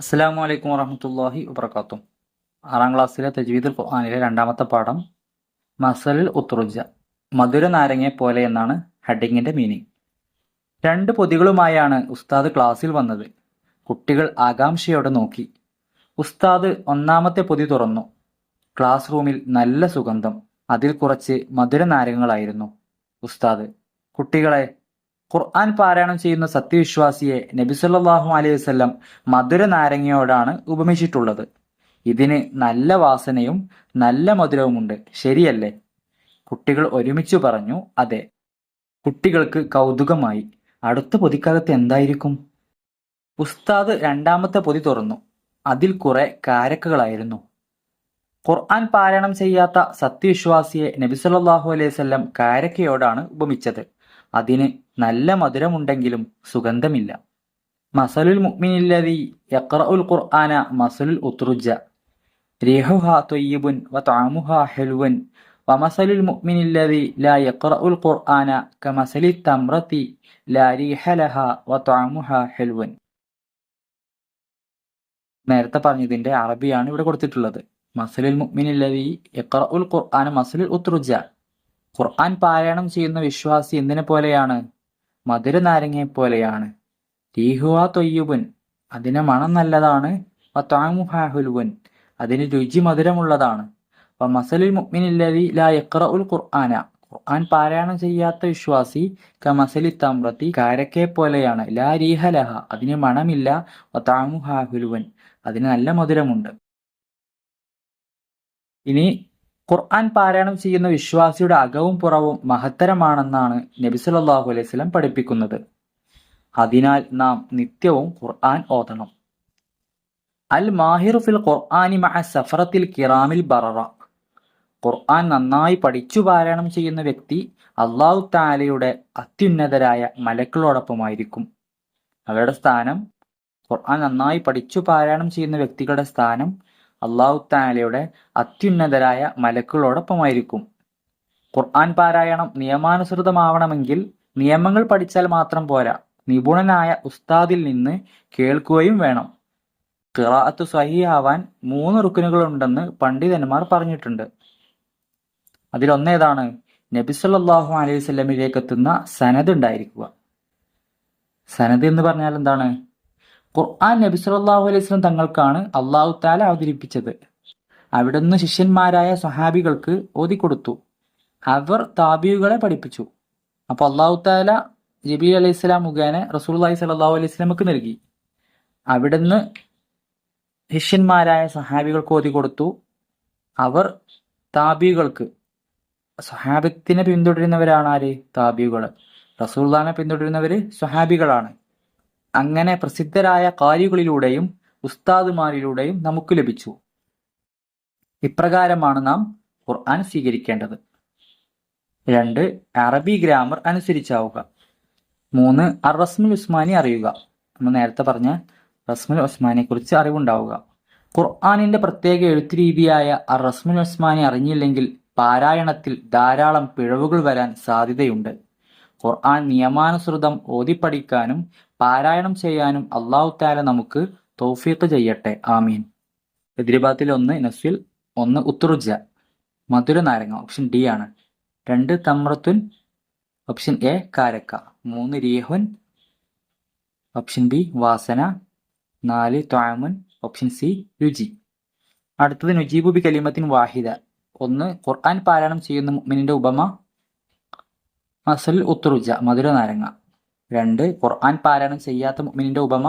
അസ്സലാമു അലൈക്കും വറഹമത്തല്ലാഹി വബർക്കാത്തു ആറാം ക്ലാസ്സിലെ തജ്വീദുൽ ഖുർആാനിലെ രണ്ടാമത്തെ പാഠം മസലിൽ ഉത്രുജ മധുര നാരങ്ങയെ പോലെ എന്നാണ് ഹെഡിങ്ങിന്റെ മീനിങ്. രണ്ട് പൊതികളുമായാണ് ഉസ്താദ് ക്ലാസ്സിൽ വന്നത്. കുട്ടികൾ ആകാംക്ഷയോടെ നോക്കി. ഉസ്താദ് ഒന്നാമത്തെ പൊതി തുറന്നു. ക്ലാസ് റൂമിൽ നല്ല സുഗന്ധം അതിൽ കുറച്ച് മധുര നാരങ്ങകളായിരുന്നു. ഉസ്താദ് കുട്ടികളെ ഖുർആൻ പാരായണം ചെയ്യുന്ന സത്യവിശ്വാസിയെ നബി സല്ലല്ലാഹു അലൈഹി വസല്ലം മധുര നാരങ്ങയോടാണ് ഉപമിച്ചിട്ടുള്ളത്. ഇതിന് നല്ല വാസനയും നല്ല മധുരവുമുണ്ട്. ശരിയല്ലേ? കുട്ടികൾ ഒരുമിച്ച് പറഞ്ഞു അതെ. കുട്ടികൾക്ക് കൗതുകമായി. അടുത്ത പൊതിക്കകത്ത് എന്തായിരിക്കും? ഉസ്താദ് രണ്ടാമത്തെ പൊതി തുറന്നു. അതിൽ കുറെ കാരക്കകളായിരുന്നു. ഖുർആൻ പാരായണം ചെയ്യാത്ത സത്യവിശ്വാസിയെ നബി സല്ലല്ലാഹു അലൈഹി വസല്ലം കാരക്കയോടാണ് ഉപമിച്ചത്. അതിന് നല്ല മധുരമുണ്ടെങ്കിലും സുഗന്ധമില്ല. മസലുൽ മുഅ്മിനില്ലദി യഖറഉൽ ഖുർആന മസലുൽ ഉത്രുജ. റീഹുഹാ ത്വയ്യിബുൻ വ തഅമുഹാ ഹൽവൻ. വമസലുൽ മുഅ്മിനില്ലദി ലാ യഖറഉൽ ഖുർആന തംറതി ലാ റീഹ ലഹാ വ തഅമുഹാ ഹൽവൻ. നേരത്തെ പറഞ്ഞതിന്റെ അറബിയാണ് ഇവിടെ കൊടുത്തിട്ടുള്ളത്. മസലുൽ മുഅ്മിനില്ലദി യഖറഉൽ ഖുർആന മസലുൽ ഉത്രുജ. ഖുർആൻ പാരായണം ചെയ്യുന്ന വിശ്വാസി എന്തിനെ പോലെയാണ്? മധുര നാരങ്ങയെ പോലെയാണ്. തീഹുവ തൊയ്യുബുൻ. അതിന് മണം നല്ലതാണ്. താമുഹാഹുലുവൻ അതിന് രുചി മധുരമുള്ളതാണ്. മസലിൽ മുഅ്മിനില്ലദി ലാ യഖറഉൽ ഖുർആന. ഖുർആൻ പാരായണം ചെയ്യാത്ത വിശ്വാസി ക മസലി തമ്രത്തി കാരക്കെ പോലെയാണ്. ലാ രീഹലഹ അതിന് മണമില്ല. താമുഹാഹുലുവൻ അതിന് നല്ല മധുരമുണ്ട്. ഇനി ഖുർആൻ പാരായണം ചെയ്യുന്ന വിശ്വാസിയുടെ അകവും പുറവും മഹത്തരമാണെന്നാണ് നബി സല്ലല്ലാഹു അലൈഹി സ്വലം പഠിപ്പിക്കുന്നത്. അതിനാൽ നാം നിത്യവും ഖുർആൻ ഓതണം. അൽ മാഹിറു ഫിൽ ഖുർആനി മഹ സഫറത്തിൽ കിറാമിൽ ബററ. ഖുർആൻ നന്നായി പഠിച്ചു പാരായണം ചെയ്യുന്ന വ്യക്തി അള്ളാഹു താലയുടെ അത്യുന്നതരായ മലക്കളോടൊപ്പമായിരിക്കും. അവരുടെ സ്ഥാനം ഖുർആൻ നന്നായി പഠിച്ചു പാരായണം ചെയ്യുന്ന വ്യക്തികളുടെ സ്ഥാനം അള്ളാഹു താലയുടെ അത്യുന്നതരായ മലക്കുകളോടൊപ്പമായിരിക്കും. ഖുർആൻ പാരായണം നിയമാനുസൃതമാവണമെങ്കിൽ നിയമങ്ങൾ പഠിച്ചാൽ മാത്രം പോരാ. നിപുണനായ ഉസ്താദിൽ നിന്ന് കേൾക്കുകയും വേണം. ഖിറാഅത്ത് സഹിയാവാൻ മൂന്ന് റുക്കിനുകളുണ്ടെന്ന് പണ്ഡിതന്മാർ പറഞ്ഞിട്ടുണ്ട്. അതിലൊന്നേതാണ് നബി സല്ലല്ലാഹു അലൈഹി സ്വലമിലേക്ക് എത്തുന്ന സനദ് ഉണ്ടായിരിക്കുക. സനദ് എന്ന് പറഞ്ഞാൽ എന്താണ്? ഖുർആൻ നബി സല്ലല്ലാഹു അലൈഹി വസല്ലം തങ്ങൾക്കാണ് അള്ളാഹു താല അവതരിപ്പിച്ചത്. അവിടുന്ന് ശിഷ്യന്മാരായ സഹാബികൾക്ക് ഓതിക്കൊടുത്തു. അവർ താബിയുകളെ പഠിപ്പിച്ചു. അപ്പൊ അള്ളാഹു താല ജബീൽ അലൈഹി സ്വലാം മുഖേന റസൂലുള്ളാഹി സല്ലല്ലാഹു അലൈഹി വസല്ലംക്ക് നൽകി. അവിടുന്ന് ശിഷ്യന്മാരായ സഹാബികൾക്ക് ഓതി കൊടുത്തു അവർ താബികൾക്ക് സഹാബത്തിനെ പിന്തുടരുന്നവരാണ് ആര്? താബികൾ റസൂൽദാനെ പിന്തുടരുന്നവര് സ്വഹാബികളാണ്. അങ്ങനെ പ്രസിദ്ധരായ കാര്യങ്ങളിലൂടെയും ഉസ്താദുമാരിലൂടെയും നമുക്ക് ലഭിച്ചു. ഇപ്രകാരമാണ് നാം ഖുർആൻ സ്വീകരിക്കേണ്ടത്. രണ്ട് അറബി ഗ്രാമർ അനുസരിച്ചാവുക. മൂന്ന് അർ റസ്മുൽ ഉസ്മാനി അറിയുക. നമ്മൾ നേരത്തെ പറഞ്ഞ റസ്മുൽ ഉസ്മാനെ കുറിച്ച് അറിവുണ്ടാവുക. ഖുർആാനിന്റെ പ്രത്യേക എഴുത്ത് രീതിയായ അർ റസ്മുൽ ഉസ്മാനി അറിഞ്ഞില്ലെങ്കിൽ പാരായണത്തിൽ ധാരാളം പിഴവുകൾ വരാൻ സാധ്യതയുണ്ട്. ഖുർആൻ നിയമാനുസൃതം ഓതിപ്പഠിക്കാനും പാരായണം ചെയ്യാനും അള്ളാഹു താല നമുക്ക് തൗഫീഖ് ചെയ്യട്ടെ. ആമീൻ. എതിരിഭാഗത്തിൽ ഒന്ന് നസ്വിൽ ഒന്ന് ഉത്തുറുജ മധുര നാരങ്ങ ഓപ്ഷൻ ഡി ആണ്. രണ്ട് തമ്രത്തുൻ ഓപ്ഷൻ എ കാരക്ക. മൂന്ന് രീഹുൻ ഓപ്ഷൻ ബി വാസന. നാല് ത്വാമുൻ ഓപ്ഷൻ സി രുചി. അടുത്തത് നുജീബു ബി കലിമത്തിൻ വാഹിദ. ഒന്ന് ഖുർആൻ പാരായണം ചെയ്യുന്ന മുഅ്മിനിന്റെ ഉപമ അസൽ ഉത്തുറുജ മധുര നാരങ്ങ. രണ്ട് ഖുർആൻ പാരായണം ചെയ്യാത്ത മുഅ്മിനിന്റെ ഉപമ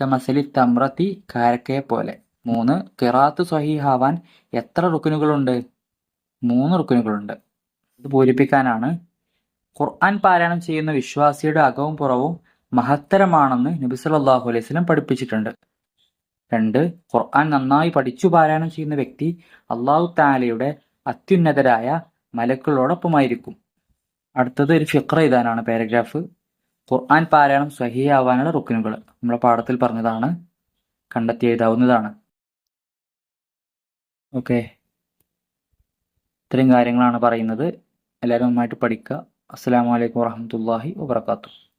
കമസലി തമ്രത്തി കാരക്കയെ പോലെ. മൂന്ന് കിറാത്ത് സ്വഹീഹാവാൻ എത്ര റുക്കുനുകളുണ്ട് മൂന്ന് റുക്കുനുകളുണ്ട് ഇത് പൂരിപ്പിക്കാനാണ്. ഖുർആൻ പാരായണം ചെയ്യുന്ന വിശ്വാസിയുടെ അകവും പുറവും മഹത്തരമാണെന്ന് നബി സല്ലല്ലാഹു അലൈഹി വസല്ലം പഠിപ്പിച്ചിട്ടുണ്ട്. രണ്ട് ഖുർആൻ നന്നായി പഠിച്ചു പാരായണം ചെയ്യുന്ന വ്യക്തി അള്ളാഹു താലയുടെ അത്യുന്നതരായ മലക്കളോടൊപ്പമായിരിക്കും. അടുത്തത് ഒരു ഫിക്ര ഇതാനാണ് പാരഗ്രാഫ്. ഖുർആൻ പാരായണം സഹിയാവാനുള്ള റുക്കിനുകൾ. നമ്മളെ പാഠത്തിൽ പറഞ്ഞതാണ് കണ്ടെത്തി എഴുതാവുന്നതാണ്. ഓക്കെ. ഇത്രയും കാര്യങ്ങളാണ് പറയുന്നത്. എല്ലാവരും നന്നായിട്ട് പഠിക്കുക. അസ്സാം വലൈക്കും വാഹമത്തല്ലാഹി വാബർക്കാത്തു